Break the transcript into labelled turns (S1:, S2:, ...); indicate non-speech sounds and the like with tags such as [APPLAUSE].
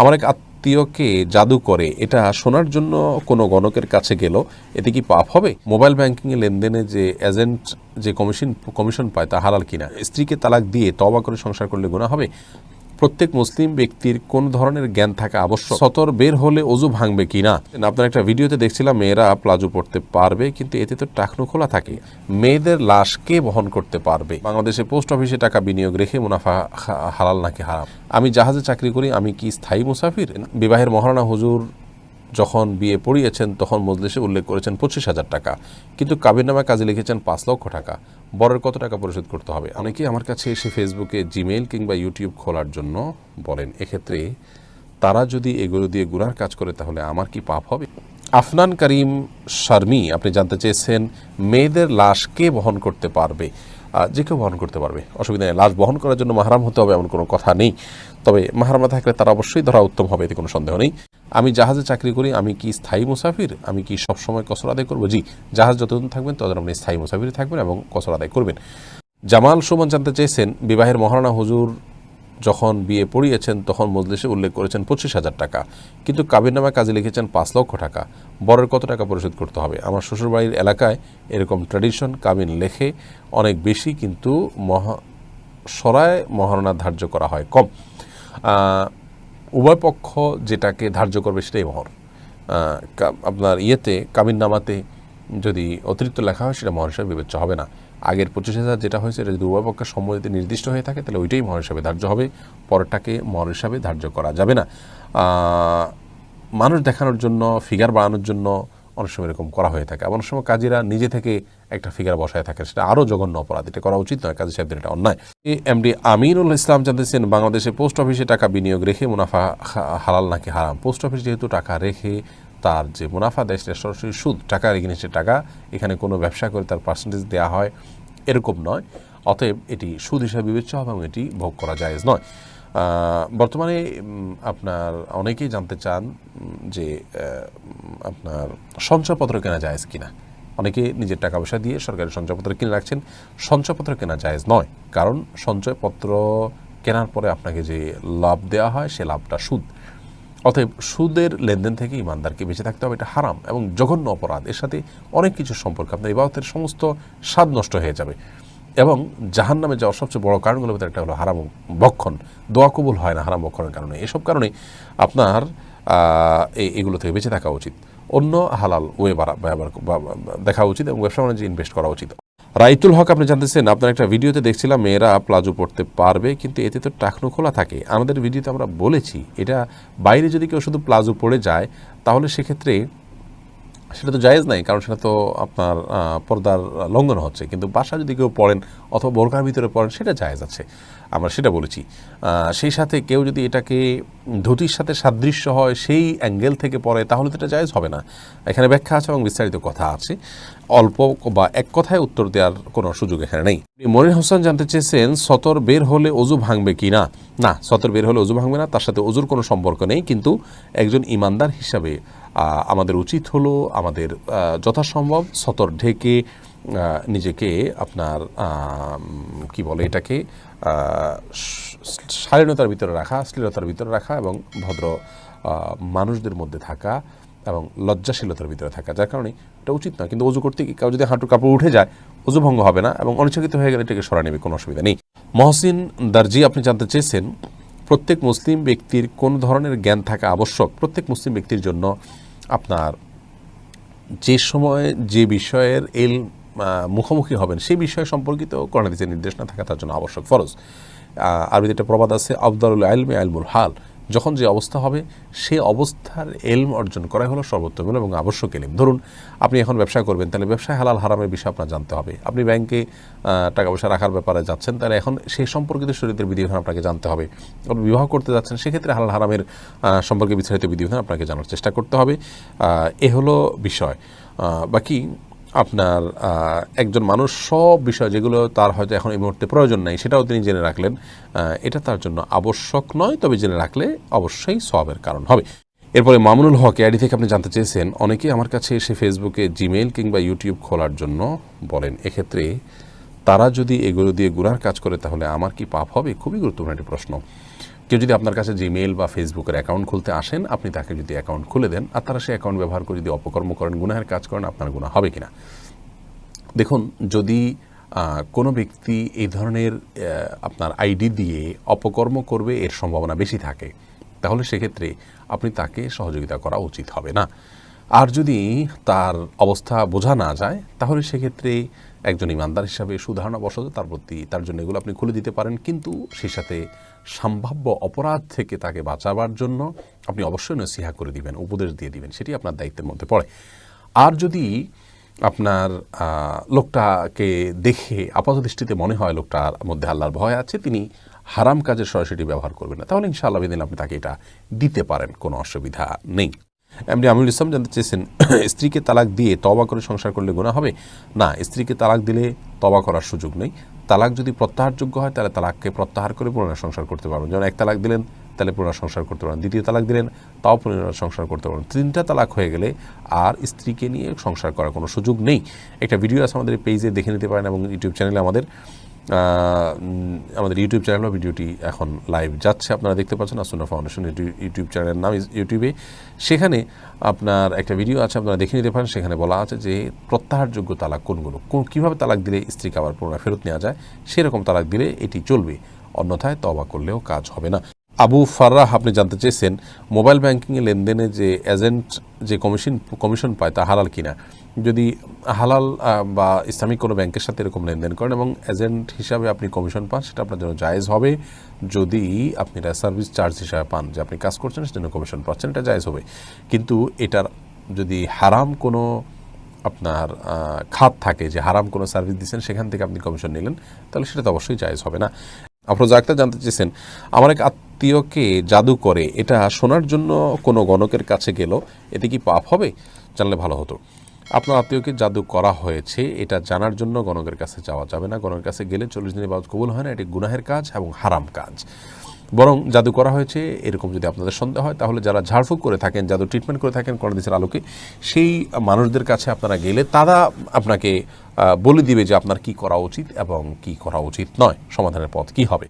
S1: আমার এক আত্মীয়কে জাদু করে, এটা শোনার জন্য কোনো গণকের কাছে গেল, এতে কি পাপ হবে? মোবাইল ব্যাংকিং এ লেনদেনে যে এজেন্ট, যে কমিশন কমিশন পায় তা হালাল কিনা? স্ত্রীকে তালাক দিয়ে তবা করে সংসার করলে গোনা হবে? প্রত্যেক মুসলিম ব্যক্তির কোন ধরনের জ্ঞান থাকা আবশ্যক? সতর বের হলে অজু ভাঙবে কিনা আপনার একটা ভিডিওতে দেখছিলাম, মেয়েরা প্লাজো পড়তে পারবে, কিন্তু এতে তো টাকনো খোলা থাকে। মেয়েদের লাশ কে বহন করতে পারবে? বাংলাদেশে পোস্ট অফিসে টাকা বিনিয়োগ রেখে মুনাফা হালাল নাকি হারাম? আমি জাহাজে চাকরি করি, আমি কি স্থায়ী মুসাফির? বিবাহের মহারানা হুজুর যখন বিয়ে পড়িয়েছেন, তখন মজলিসে উল্লেখ করেছেন পঁচিশ হাজার টাকা। কিন্তু কাবিরনামা কাজে লিখেছেন পাঁচ লক্ষ টাকা। বরের কত টাকা পরিশোধ করতে হবে? অনেকেই আমার কাছে এসে ফেসবুকে জিমেইল কিংবা ইউটিউব খোলার জন্য বলেন, এক্ষেত্রে তারা যদি এগুলো দিয়ে গুনার কাজ করে, তাহলে আমার কি পাপ হবে? আফনান করিম শারমি, আপনি জানতে চেয়েছেন, মেয়েদের লাশ কে বহন করতে পারবে? যে কেউ বহন করতে পারবে। অসুবিধা নেই, লাশ বহন করার জন্য মাহারাম হতে হবে এমন কোনো কথা নেই। তবে মাহারাম থাকলে তারা অবশ্যই ধরা উত্তম হবে, এতে কোনো সন্দেহ নেই। আমি জাহাজে চাকরি করি, আমি কি স্থায়ী মুসাফির? আমি কি সবসময় কসর আদায় করব? জি, জাহাজ যতদিন থাকবেন, ততদিন আপনি স্থায়ী মুসাফির থাকবেন এবং কসর আদায় করবেন। জামাল সুমন জানতে চেয়েছেন, বিবাহের মহারানা হুজুর যখন বিয়ে পড়িয়েছেন, তখন মজলিসে উল্লেখ করেছেন পঁচিশ হাজার টাকা। কিন্তু কাবিরনামা কাজে লিখেছেন পাঁচ লক্ষ টাকা। বরের কত টাকা পরিশোধ করতে হবে? আমার শ্বশুরবাড়ির এলাকায় এরকম ট্র্যাডিশন কাবিন লেখে অনেক বেশি, কিন্তু মহা সরায় মহারণা ধার্য করা হয় কম। উভয় পক্ষ যেটাকে ধার্য করবে সেটাই মহর। আপনার ইয়েতে কাবিন নামাতে যদি অতিরিক্ত লেখা হয়, সেটা মহর হিসাবে বিবেচ্য হবে না। আগের পঁচিশ হাজার যেটা হয়েছে, এটা যদি উভয় পক্ষের সম্মতিতে নির্দিষ্ট হয়ে থাকে, তাহলে ওইটাই মহর হিসাবে ধার্য হবে। পরটাকে মহর হিসাবে ধার্য করা যাবে না। মানুষ দেখানোর জন্য ফিগার বাড়ানোর জন্য অনেক সময় এরকম করা হয়ে থাকে। অনেক সময় কাজীরা নিজে থেকে একটা ফিগার বসায় থাকে সেটা আরও জঘন্য অপরাধ। এটা করা উচিত নয়। কাজী সাহেবদের এটা অন্যায়। এ এমডি আমিনুল ইসলাম জানতেছেন, বাংলাদেশে পোস্ট অফিসে টাকা বিনিয়োগ রেখে মুনাফা হালাল নাকি হারাম? পোস্ট অফিস যেহেতু টাকা রেখে তার যে মুনাফা দেয়, সেটা সরাসরি সুদ টাকার এগেনিস্টের টাকা, এখানে কোনো ব্যবসা করে তার পার্সেন্টেজ দেওয়া হয়, এরকম নয়। অতএব এটি সুদ হিসাবে বিবেচ্য হবে এবং এটি ভোগ করা জায়েজ নয়। বর্তমানে আপনার অনেকেই জানতে চান যে আপনার সঞ্চয়পত্র কেনা জায়েজ কিনা। অনেকে নিজের টাকা পয়সা দিয়ে সরকারি সঞ্চয়পত্র কিনে রাখছেন। সঞ্চয়পত্র কেনা জায়েজ নয়, কারণ সঞ্চয়পত্র কেনার পরে আপনাকে যে লাভ দেওয়া হয়, সে লাভটা সুদ। অতএব সুদের লেনদেন থেকে ইমানদারকে বেঁচে থাকতে হবে, এটা হারাম এবং জঘন্য অপরাধ। এর সাথে অনেক কিছু সম্পর্ক, আপনার ইবাদতের সমস্ত স্বাদ নষ্ট হয়ে যাবে। এবং জাহান নামে যাওয়ার সবচেয়ে বড় কারণগুলোর ভিতরে একটা হলো হারাম বক্ষণ দোয়া কবুল হয় না হারাম বক্ষণের কারণে। এসব কারণে আপনার এগুলো থেকে বেঁচে থাকা উচিত। অন্য হালাল ওয়ে ব্যবহার দেখা উচিত এবং ব্যবসা বাণিজ্যে ইনভেস্ট করা উচিত। রাইতুল হক, আপনি জানতেছেন, আপনার একটা ভিডিওতে দেখছিলাম, মেয়েরা প্লাজো পড়তে পারবে, কিন্তু এতে তো টাকনো খোলা থাকে। আমাদের ভিডিওতে আমরা বলেছি, এটা বাইরে যদি কেউ শুধু প্লাজো পড়ে যায়, তাহলে সেক্ষেত্রে সেটা তো জায়েজ নাই, কারণ সেটা তো আপনার পর্দার লঙ্ঘন হচ্ছে। কিন্তু বাসা যদি কেউ পড়েন অথবা বোরকার ভিতরে পড়েন, সেটা জায়েজ আছে। আমরা সেটা বলেছি। সেই সাথে কেউ যদি এটাকে ধুতির সাথে সাদৃশ্য হয়, সেই অ্যাঙ্গেল থেকে পড়ে, তাহলে তো এটা জায়েজ হবে না। এখানে ব্যাখ্যা আছে এবং বিস্তারিত কথা আছে। অল্প বা এক কথায় উত্তর দেওয়ার কোনো সুযোগ এখানে নেই। মনির হোসেন জানতে চেয়েছেন, সতর বের হলে অজু ভাঙবে কি না? না, সতর বের হলে অজু ভাঙবে না, তার সাথে অজুর কোনো সম্পর্ক নেই। কিন্তু একজন ইমানদার হিসাবে আমাদের উচিত হলো আমাদের যথাসম্ভব সতর ঢেকে নিজেকে আপনার কি বলে এটাকে শালীনতার ভিতরে রাখা, শ্লীলতার ভিতরে রাখা এবং ভদ্র মানুষদের মধ্যে থাকা এবং লজ্জাশীলতার ভিতরে থাকা। যার কারণে এটা উচিত নয়। কিন্তু অজু করতে কেউ যদি হাঁটুর কাপড় উঠে যায় অজু ভঙ্গ হবে না এবং অনিচ্ছাকৃত হয়ে গেলে এটাকে সরা নেবে, কোনো অসুবিধা নেই। মহসিন দার্জি, আপনি জানতে চেয়েছেন প্রত্যেক মুসলিম ব্যক্তির কোন ধরনের জ্ঞান থাকা আবশ্যক প্রত্যেক মুসলিম ব্যক্তির জন্য আপনার যে সময় যে বিষয়ের এল মুখোমুখি হবেন সেই বিষয় সম্পর্কিত করোনাদিসের নির্দেশনা থাকা তার জন্য আবশ্যক ফরজ। আরবিতে একটা প্রবাদ আছে আবদারুল আলমে আলমুল হাল। যখন যে অবস্থা হবে, সে অবস্থার এলম অর্জন করাই হলো সর্বোত্তম এবং আবশ্যক এলিম। ধরুন, আপনি এখন ব্যবসা করবেন, তাহলে ব্যবসায় হালাল হারামের বিষয়ে আপনার জানতে হবে। আপনি ব্যাংকে টাকা পয়সা রাখার ব্যাপারে যাচ্ছেন, তাহলে এখন সেই সম্পর্কিত শরীরের বিধিবিধান আপনাকে জানতে হবে। আপনি বিবাহ করতে যাচ্ছেন, সেক্ষেত্রে হালাল হারামের সম্পর্কে বিস্তারিত বিধিবিধান আপনাকে জানার চেষ্টা করতে হবে। এ হলো বিষয়। বাকি আপনার একজন মানুষ সব বিষয় যেগুলো তার হয়তো এখন এই মুহূর্তে প্রয়োজন নাই, সেটাও তিনি জেনে রাখলেন। এটা তার জন্য আবশ্যক নয়, তবে জেনে রাখলে অবশ্যই সবের কারণ হবে। এরপরে মামুনুল হক আইডি থেকে আপনি জানতে চেয়েছেন অনেকেই আমার কাছে এসে ফেসবুকে জিমেইল কিংবা ইউটিউব খোলার জন্য বলেন, এক্ষেত্রে তারা যদি এগুলো দিয়ে গুনার কাজ করে, তাহলে আমার কি পাপ হবে? খুবই গুরুত্বপূর্ণ একটি প্রশ্ন। কেউ যদি আপনার কাছে জিমেইল বা ফেসবুকের অ্যাকাউন্ট খুলতে আসেন, আপনি তাকে যদি অ্যাকাউন্ট খুলে দেন, আর তারা সেই অ্যাকাউন্ট ব্যবহার করে যদি অপকর্ম করেন, গুনাহের কাজ করেন, আপনার গুণা হবে কিনা? দেখুন, যদি কোনো ব্যক্তি এই ধরনের আপনার আইডি দিয়ে অপকর্ম করবে, এর সম্ভাবনা বেশি থাকে, তাহলে সেক্ষেত্রে আপনি তাকে সহযোগিতা করা উচিত হবে না। আর যদি তার অবস্থা বোঝা না যায়, তাহলে সেক্ষেত্রে একজন ইমানদার হিসাবে সুধারণা বসত তার প্রতি, তার জন্য এগুলো আপনি খুলে দিতে পারেন। কিন্তু সেই সাথে সম্ভাব্য অপরাধ থেকে তাকে বাঁচাবার জন্য আপনি অবশ্যই নসিহা করে দিবেন, উপদেশ দিয়ে দিবেন। সেটি আপনার দায়িত্বের মধ্যে পড়ে। আর যদি আপনার লোকটাকে দেখে আপাত দৃষ্টিতে মনে হয় লোকটার মধ্যে আল্লাহর ভয় আছে, তিনি হারাম কাজের সরাসরি ব্যবহার করবেন না, তাহলে ইনশাআল্লাহ বিদিন আপনি তাকে এটা দিতে পারেন, কোনো অসুবিধা নেই। এমনি আমিনুল ইসলাম জানতে চেয়েছেন, [COUGHS] স্ত্রীকে তালাক দিয়ে তবা করে সংসার করলে গুণা হবে? না, স্ত্রীকে তালাক দিলে তবা করার সুযোগ নেই। তালাক যদি প্রত্যাহারযোগ্য হয়, তাহলে তালাককে প্রত্যাহার করে পুনরায় সংসার করতে পারবেন। যেমন এক তালাক দিলেন, তাহলে পুনরায় সংসার করতে পারেন দ্বিতীয় তালাক দিলেন, তাও পুনরায় সংসার করতে পারেন তিনটা তালাক হয়ে গেলে আর স্ত্রীকে নিয়ে সংসার করার কোনো সুযোগ নেই। একটা ভিডিও আছে আমাদের পেজে, দেখে নিতে পারেন এবং ইউটিউব চ্যানেলে আমাদের। আমাদের ইউটিউব চ্যানেলও ভিডিওটি এখন লাইভ যাচ্ছে। আপনারা দেখতে পাচ্ছেন আসুনা ফাউন্ডেশন ইউটিউব- চ্যানেলের নাম ইউটিউবে সেখানে আপনার একটা ভিডিও আছে, আপনারা দেখে নিতে পারেন। সেখানে বলা আছে যে প্রত্যাহারযোগ্য তালাক কোনগুলো? কোন কীভাবে তালাক দিলে স্ত্রীকে আবার পুনরায় ফেরত নেওয়া যায়? সেরকম তালাক দিলে এটি চলবে। অন্যথায় তবা করলেও কাজ হবে না। আবু ফাররাহ, আপনি জানতে চেয়েছেন মোবাইল ব্যাংকিংয়ে লেনদেনে যে এজেন্ট যে কমিশন কমিশন পায় তা হালাল কিনা? যদি হালাল বা ইসলামিক কোনো ব্যাংকের সাথে এরকম লেনদেন করেন এবং এজেন্ট হিসাবে আপনি কমিশন পান, সেটা আপনার জন্য জায়েজ হবে। যদি আপনি এটা সার্ভিস চার্জ হিসাবে পান যে আপনি কাজ করছেন সেজন্য কমিশন পাচ্ছেন এটা জায়েজ হবে। কিন্তু এটার যদি হারাম কোনো আপনার খাত থাকে যে হারাম কোনো সার্ভিস দিচ্ছেন, সেখান থেকে আপনি কমিশন নিলেন, তাহলে সেটা তো অবশ্যই জায়েজ হবে না। আফরোজা আক্তার জানতে চেয়েছেন, আমার এক আত্মীয়কে জাদু করে এটা শোনার জন্য কোনো গণকের কাছে গেল, এতে কি পাপ হবে? জানলে ভালো হতো। আপনার আত্মীয়কে জাদু করা হয়েছে, এটা জানার জন্য গণকের কাছে যাওয়া যাবে না। গণকের কাছে গেলে চল্লিশ দিনের বাদ কবুল হয় না, এটি গুনাহের কাজ এবং হারাম কাজ। বরং জাদু করা হয়েছে, এরকম যদি আপনাদের সন্দেহ হয়, তাহলে যারা ঝাড়ফুঁক করে থাকেন, জাদু ট্রিটমেন্ট করে থাকেন করোনাদিসের আলোকে, সেই মানুষদের কাছে আপনারা গেলে তারা আপনাকে বলে দিবে যে আপনার কি করা উচিত এবং কি করা উচিত নয়, সমাধানের পথ কি হবে।